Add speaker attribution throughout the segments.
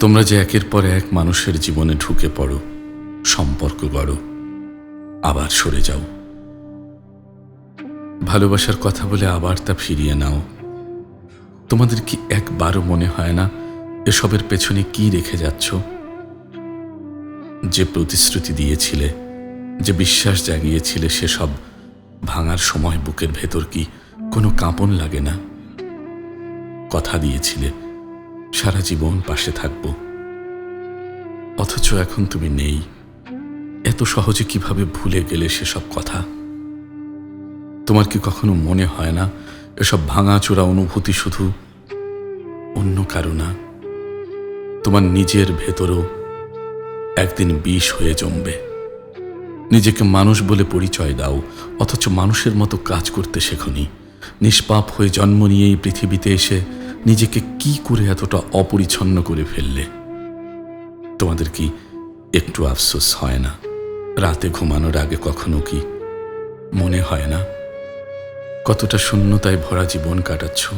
Speaker 1: তোমরা যে একের পর এক মানুষের জীবনে ঢুকে পড়ো, সম্পর্ক গড়ো, আবার সরে যাও। ভালোবাসার কথা বলে আবার তা ফিরিয়ে নাও। তোমাদের কি একবারও মনে হয় না এসবের পেছনে কি রেখে যাচ্ছ? যে প্রতিশ্রুতি দিয়েছিলে, যে বিশ্বাস জাগিয়েছিলে, সেসব ভাঙার সময় বুকের ভেতর কি কোনো কাঁপন লাগে না? কথা দিয়েছিলে, সারা জীবন পাশে থাকব। অথচ এখন তুমি নেই। এত সহজে কীভাবে ভুলে গেলে সেসব কথা? তোমার কি কখনো মনে হয় না, এসব ভাঙাচোরা অনুভূতি শুধু অন্য কারও না? তোমার নিজের ভেতরও একদিন বিষ হয়ে জমবে। নিজেকে মানুষ বলে পরিচয় দাও, অথচ মানুষের মতো কাজ করতে শেখনি। নিষ্পাপ হয়ে জন্ম নিয়ে এই পৃথিবীতে এসে নিজেকে কি করে এতটা অপরিচ্ছন্ন করে ফেললে? তোমাদের কি একটু আফসোস হয় না? রাতে ঘুমানোর আগে কখনো কি মনে হয় না? কতটা শূন্যতায় ভরা জীবন কাটাচ্ছ?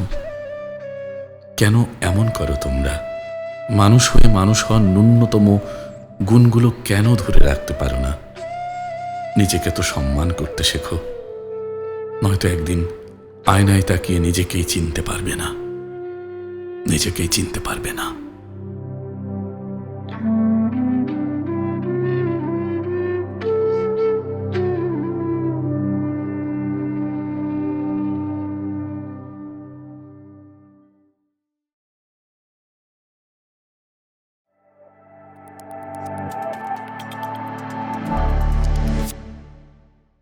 Speaker 1: কেন এমন করো তোমরা? মানুষ হয়ে মানুষ হওয়ার ন্যূনতম গুণগুলো কেন ধরে রাখতে পারো না? নিজেকে তো সম্মান করতে শেখো। নয়তো একদিন আয়নায় তাকিয়ে নিজেকেই চিনতে পারবে না। নিজেকেই চিনতে পারবে না।